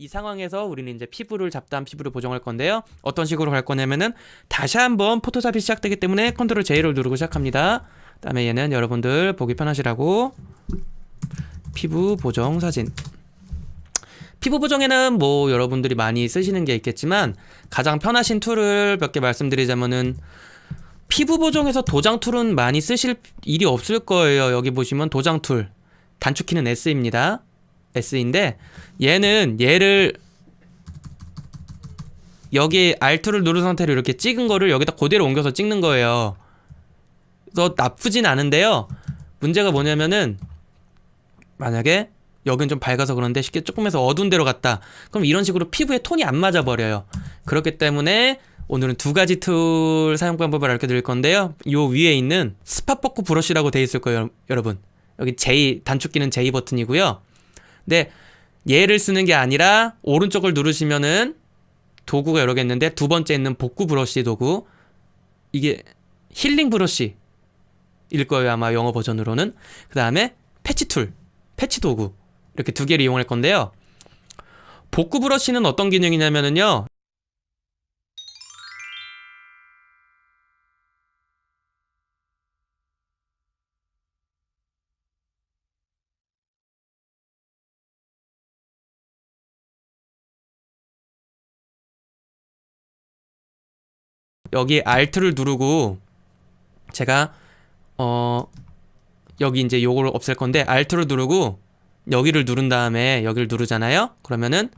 이 상황에서 우리는 이제 피부를 잡다한 피부를 보정할 건데요. 어떤 식으로 갈 거냐면은 다시 한번 포토샵이 시작되기 때문에 컨트롤 J를 누르고 시작합니다. 그다음에 얘는 여러분들 보기 편하시라고 피부 보정 사진. 피부 보정에는 뭐 여러분들이 많이 쓰시는 게 있겠지만 가장 편하신 툴을 몇 개 말씀드리자면은 피부 보정에서 도장 툴은 많이 쓰실 일이 없을 거예요. 여기 보시면 도장 툴 단축키는 S입니다. S인데 얘는 얘를 여기 Alt를 누른 상태로 이렇게 찍은 거를 여기다 그대로 옮겨서 찍는 거예요. 그래서 나쁘진 않은데요. 문제가 뭐냐면은 만약에 여긴 좀 밝아서 그런데 쉽게 조금해서 어두운 데로 갔다. 그럼 이런 식으로 피부에 톤이 안 맞아 버려요. 그렇기 때문에 오늘은 두 가지 툴 사용 방법을 알려드릴 건데요. 요 위에 있는 스팟 버크 브러쉬라고 돼 있을 거예요, 여러분. 여기 J 단축키는 J 버튼이고요. 근데 얘를 쓰는 게 아니라 오른쪽을 누르시면은 도구가 여러 개 있는데 두 번째 있는 복구 브러쉬 도구 이게 힐링 브러쉬 일 거예요 아마 영어 버전으로는. 그 다음에 패치 툴 패치 도구 이렇게 두 개를 이용할 건데요. 복구 브러쉬는 어떤 기능이냐면은요 여기 Alt를 누르고 제가 어 여기 이제 요거를 없앨 건데 Alt를 누르고 여기를 누른 다음에 여기를 누르잖아요. 그러면은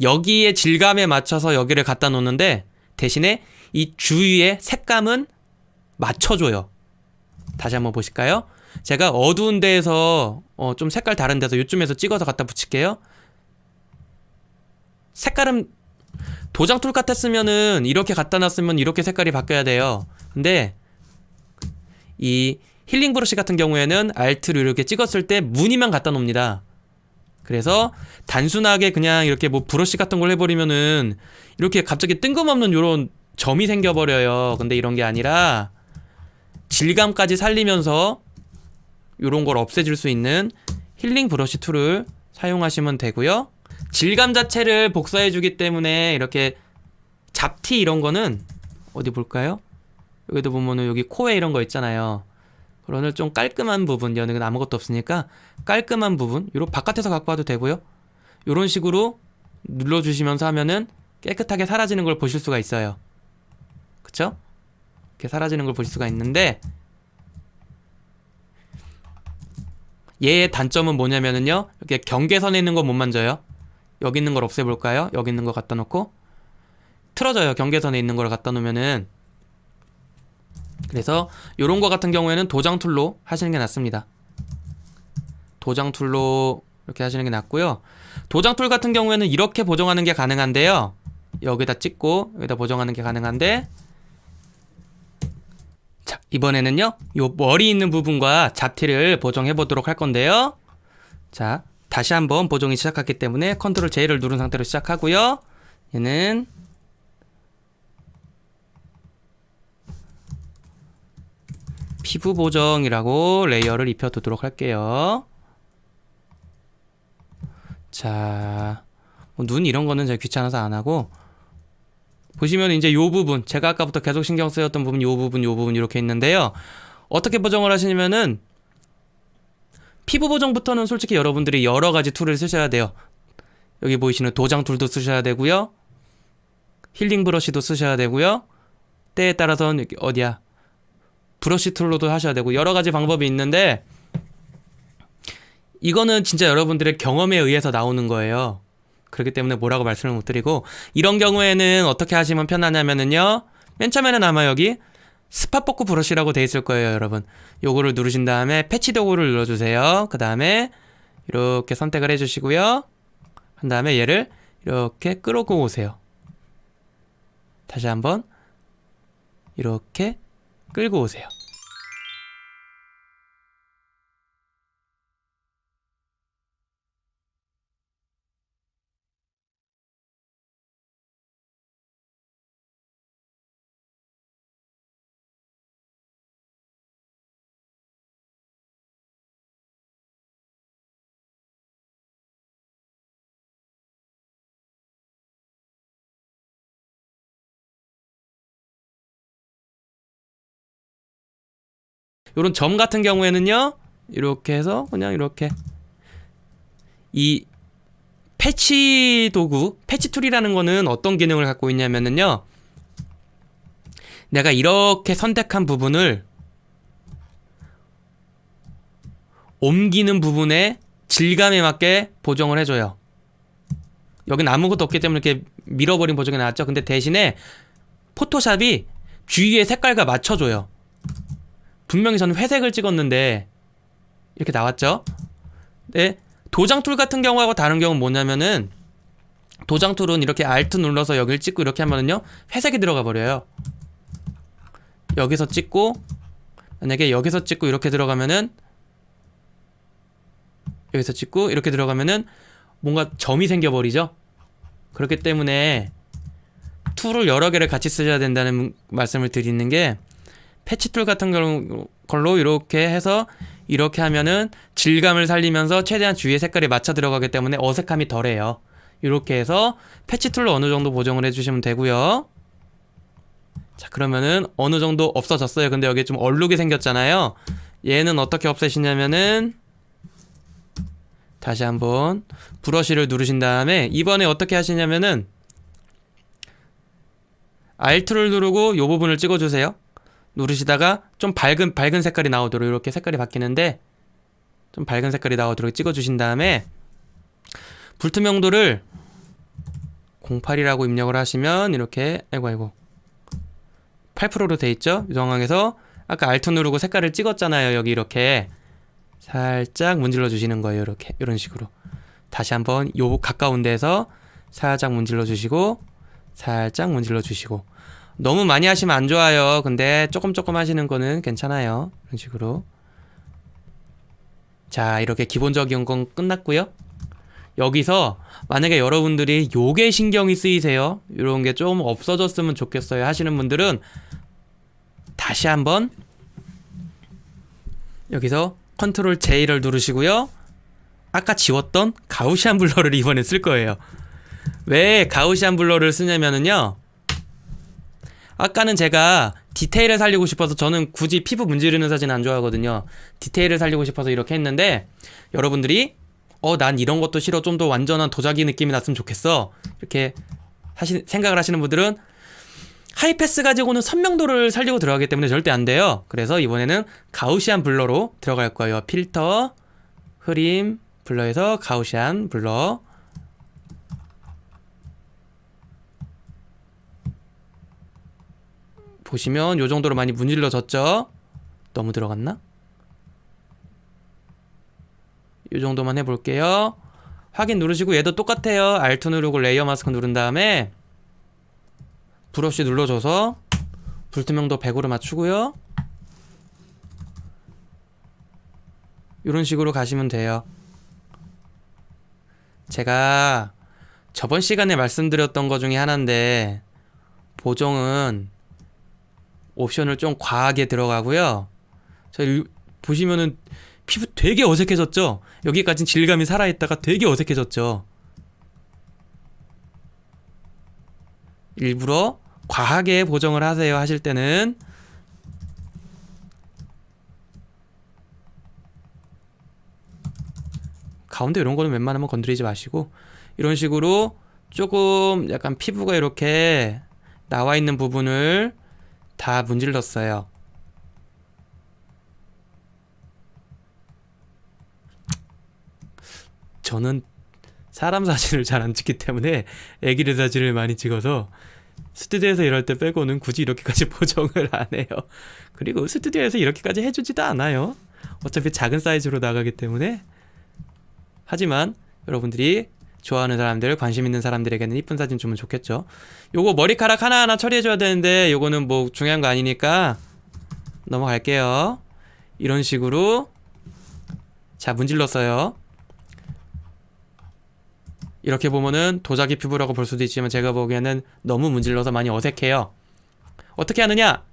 여기에 질감에 맞춰서 여기를 갖다 놓는데 대신에 이 주위의 색감은 맞춰줘요. 다시 한번 보실까요? 제가 어두운 데에서 어, 좀 색깔 다른 데서 요쯤에서 찍어서 갖다 붙일게요. 색깔은 도장 툴 같았으면은 이렇게 갖다 놨으면 이렇게 색깔이 바뀌어야 돼요. 근데 이 힐링 브러쉬 같은 경우에는 알트를 이렇게 찍었을 때 무늬만 갖다 놓습니다. 그래서 단순하게 그냥 이렇게 뭐 브러쉬 같은 걸 해버리면은 이렇게 갑자기 뜬금없는 요런 점이 생겨버려요. 근데 이런 게 아니라 질감까지 살리면서 요런 걸 없애줄 수 있는 힐링 브러쉬 툴을 사용하시면 되고요. 질감 자체를 복사해주기 때문에 이렇게 잡티 이런 거는 어디 볼까요? 여기도 보면은 여기 코에 이런 거 있잖아요. 그러는 좀 깔끔한 부분, 여는 아무것도 없으니까 깔끔한 부분, 요런 바깥에서 갖고 와도 되고요. 요런 식으로 눌러주시면서 하면은 깨끗하게 사라지는 걸 보실 수가 있어요. 그쵸? 이렇게 사라지는 걸 보실 수가 있는데 얘의 단점은 뭐냐면은요 이렇게 경계선에 있는 거 못 만져요 여기 있는 걸 없애볼까요? 여기 있는 거 갖다 놓고? 틀어져요. 경계선에 있는 걸 갖다 놓으면은. 그래서 요런 거 같은 경우에는 도장 툴로 하시는 게 낫습니다. 도장 툴로 이렇게 하시는 게 낫고요. 도장 툴 같은 경우에는 이렇게 보정하는 게 가능한데요. 여기다 찍고 여기다 보정하는 게 가능한데. 자 이번에는요. 요 머리 있는 부분과 잡티를 보정해 보도록 할 건데요. 자 다시 한번 보정이 시작했기 때문에 컨트롤 J를 누른 상태로 시작하고요 얘는 피부 보정이라고 레이어를 입혀 두도록 할게요 자, 뭐 눈 이런 거는 제가 귀찮아서 안 하고 보시면 이제 요 부분 제가 아까부터 계속 신경 쓰였던 부분 요 부분 요 부분 이렇게 있는데요. 어떻게 보정을 하시냐면은 피부 보정부터는 솔직히 여러분들이 여러 가지 툴을 쓰셔야 돼요. 여기 보이시는 도장 툴도 쓰셔야 되고요. 힐링 브러쉬도 쓰셔야 되고요. 때에 따라서는 여기 어디야? 브러쉬 툴로도 하셔야 되고 여러 가지 방법이 있는데 이거는 진짜 여러분들의 경험에 의해서 나오는 거예요. 그렇기 때문에 뭐라고 말씀을 못 드리고 이런 경우에는 어떻게 하시면 편하냐면은요. 맨 처음에는 아마 여기 스팟버크 브러쉬라고 돼 있을 거예요, 여러분. 요거를 누르신 다음에 패치 도구를 눌러주세요. 그 다음에 이렇게 선택을 해주시고요. 한 다음에 얘를 이렇게 끌어고 오세요. 다시 한번 이렇게 끌고 오세요. 요런 점 같은 경우에는요. 이렇게 해서 그냥 이렇게 이 패치 도구, 패치 툴이라는 거는 어떤 기능을 갖고 있냐면은요. 내가 이렇게 선택한 부분을 옮기는 부분에 질감에 맞게 보정을 해줘요. 여긴 아무것도 없기 때문에 이렇게 밀어버린 보정이 나왔죠. 근데 대신에 포토샵이 주위의 색깔과 맞춰줘요. 분명히 저는 회색을 찍었는데 이렇게 나왔죠. 네. 도장 툴 같은 경우하고 다른 경우는 뭐냐면은 도장 툴은 이렇게 Alt 눌러서 여기를 찍고 이렇게 하면은요 회색이 들어가 버려요. 여기서 찍고 만약에 여기서 찍고 이렇게 들어가면은 여기서 찍고 이렇게 들어가면은 뭔가 점이 생겨버리죠. 그렇기 때문에 툴을 여러 개를 같이 쓰셔야 된다는 말씀을 드리는 게 패치 툴 같은 걸- 걸로 이렇게 해서 이렇게 하면은 질감을 살리면서 최대한 주위의 색깔이 맞춰 들어가기 때문에 어색함이 덜해요. 이렇게 해서 패치 툴로 어느 정도 보정을 해주시면 되고요. 자 그러면은 어느 정도 없어졌어요. 근데 여기 좀 얼룩이 생겼잖아요. 얘는 어떻게 없애시냐면은 다시 한번 브러쉬를 누르신 다음에 이번에 어떻게 하시냐면은 Alt를 누르고 이 부분을 찍어주세요. 누르시다가 좀 밝은 밝은 색깔이 나오도록 이렇게 색깔이 바뀌는데 좀 밝은 색깔이 나오도록 찍어주신 다음에 불투명도를 08이라고 입력을 하시면 이렇게 아이고 아이고 8%로 돼 있죠? 이 상황에서 아까 Alt 누르고 색깔을 찍었잖아요. 여기 이렇게 살짝 문질러 주시는 거예요. 이렇게 이런 식으로 다시 한번 요 가까운 데서 살짝 문질러 주시고 살짝 문질러 주시고 너무 많이 하시면 안 좋아요. 근데 조금 조금 하시는 거는 괜찮아요. 이런 식으로 자 이렇게 기본적인 건 끝났고요. 여기서 만약에 여러분들이 요게 신경이 쓰이세요. 이런 게 좀 없어졌으면 좋겠어요. 하시는 분들은 다시 한번 여기서 컨트롤 J를 누르시고요. 아까 지웠던 가우시안 블러를 이번에 쓸 거예요. 왜 가우시안 블러를 쓰냐면은요. 아까는 제가 디테일을 살리고 싶어서 저는 굳이 피부 문지르는 사진 안 좋아하거든요. 디테일을 살리고 싶어서 이렇게 했는데 여러분들이 어 난 이런 것도 싫어 좀 더 완전한 도자기 느낌이 났으면 좋겠어 이렇게 하시, 생각을 하시는 분들은 하이패스 가지고는 선명도를 살리고 들어가기 때문에 절대 안 돼요. 그래서 이번에는 가우시안 블러로 들어갈 거예요. 필터, 흐림, 블러에서 가우시안 블러. 보시면 요 정도로 많이 문질러졌죠? 너무 들어갔나? 요 정도만 해볼게요. 확인 누르시고 얘도 똑같아요. Alt 누르고 레이어 마스크 누른 다음에 브러쉬 눌러줘서 불투명도 100으로 맞추고요. 이런 식으로 가시면 돼요. 제가 저번 시간에 말씀드렸던 것 중에 하나인데 보정은 옵션을 좀 과하게 들어가고요. 저 일- 보시면은 피부 되게 어색해졌죠? 여기까진 질감이 살아있다가 되게 어색해졌죠? 일부러 과하게 보정을 하세요 하실 때는 가운데 이런 거는 웬만하면 건드리지 마시고 이런 식으로 조금 약간 피부가 이렇게 나와 있는 부분을 다 문질렀어요. 저는 사람 사진을 잘 안 찍기 때문에 애기들 사진을 많이 찍어서 스튜디오에서 일할 때 빼고는 굳이 이렇게까지 보정을 안 해요. 그리고 스튜디오에서 이렇게까지 해주지도 않아요. 어차피 작은 사이즈로 나가기 때문에. 하지만 여러분들이 좋아하는 사람들, 관심 있는 사람들에게는 이쁜 사진 주면 좋겠죠. 요거 머리카락 하나하나 처리해줘야 되는데 요거는 뭐 중요한 거 아니니까 넘어갈게요. 이런 식으로 자 문질렀어요. 이렇게 보면은 도자기 피부라고 볼 수도 있지만 제가 보기에는 너무 문질러서 많이 어색해요. 어떻게 하느냐?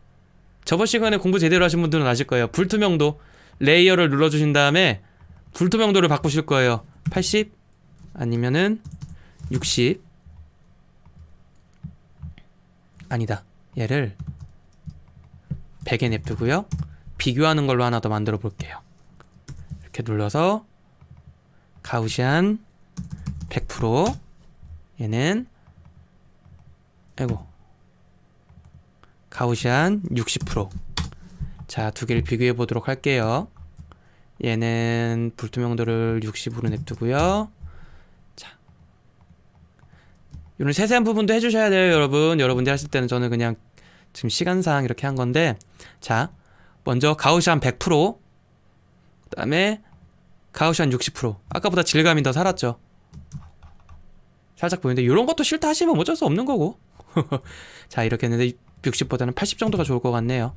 저번 시간에 공부 제대로 하신 분들은 아실 거예요. 불투명도 레이어를 눌러주신 다음에 불투명도를 바꾸실 거예요. 80 아니면은 60 아니다. 얘를 100에 냅두고요. 비교하는 걸로 하나 더 만들어 볼게요. 이렇게 눌러서 가우시안 100% 얘는 아이고 가우시안 60% 자, 두 개를 비교해 보도록 할게요. 얘는 불투명도를 60으로 냅두고요. 자. 이런 세세한 부분도 해주셔야 돼요, 여러분. 여러분들 하실 때는 저는 그냥 지금 시간상 이렇게 한 건데, 자, 먼저 가우시안 100%, 그 다음에 가우시안 60%. 아까보다 질감이 더 살았죠. 살짝 보이는데, 이런 것도 싫다 하시면 어쩔 수 없는 거고. 자, 이렇게 했는데, 60보다는 80 정도가 좋을 것 같네요.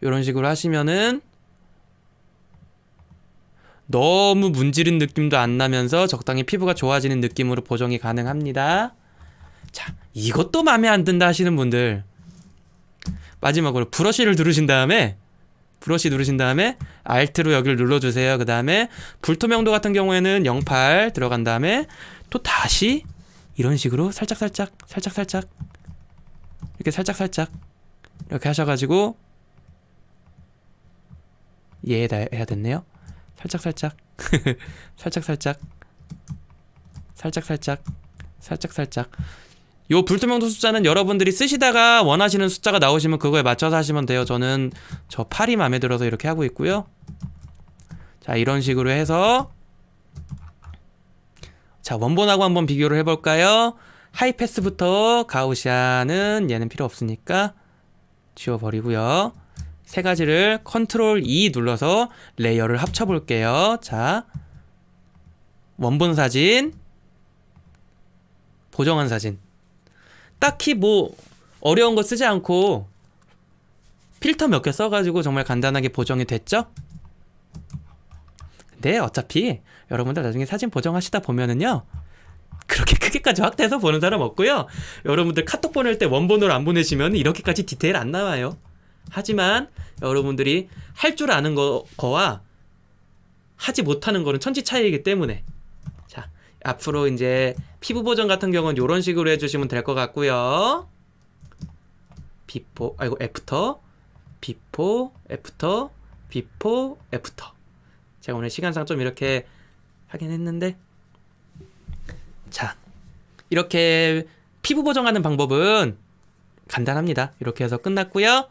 이런 식으로 하시면은 너무 문지른 느낌도 안 나면서 적당히 피부가 좋아지는 느낌으로 보정이 가능합니다. 자, 이것도 마음에 안 든다 하시는 분들 마지막으로 브러쉬를 누르신 다음에 브러쉬 누르신 다음에 Alt로 여기를 눌러주세요. 그 다음에 불투명도 같은 경우에는 08 들어간 다음에 또 다시 이런 식으로 살짝살짝 살짝살짝 이렇게 살짝살짝 이렇게 하셔가지고 얘 예, 해야 됐네요. 살짝살짝 살짝살짝 살짝살짝 살짝살짝 살짝, 살짝. 요 불투명도 숫자는 여러분들이 쓰시다가 원하시는 숫자가 나오시면 그거에 맞춰서 하시면 돼요. 저는 저 8이 마음에 들어서 이렇게 하고 있고요. 자, 이런 식으로 해서 자, 원본하고 한번 비교를 해볼까요? 하이패스부터 가우시아는 얘는 필요 없으니까 지워버리고요. 세 가지를 컨트롤 E 눌러서 레이어를 합쳐 볼게요. 자. 원본 사진 보정한 사진. 딱히 뭐 어려운 거 쓰지 않고 필터 몇 개 써가지고 정말 간단하게 보정이 됐죠? 근데 어차피 여러분들 나중에 사진 보정하시다 보면은요 그렇게 크게까지 확대해서 보는 사람 없고요 여러분들 카톡 보낼 때 원본으로 안 보내시면 이렇게까지 디테일 안 나와요 하지만 여러분들이 할 줄 아는 거, 거와 하지 못하는 거는 천지 차이이기 때문에 자 앞으로 이제 피부 보정 같은 경우는 이런 식으로 해주시면 될 것 같고요. 비포 아이고 애프터. 비포 애프터. 비포 애프터. 제가 오늘 시간상 좀 이렇게 하긴 했는데. 자 이렇게 피부 보정하는 방법은 간단합니다. 이렇게 해서 끝났고요.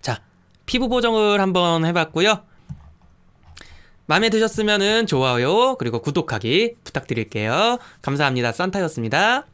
자, 피부 보정을 한번 해봤고요. 마음에 드셨으면 좋아요, 그리고 구독하기 부탁드릴게요. 감사합니다. 산타였습니다.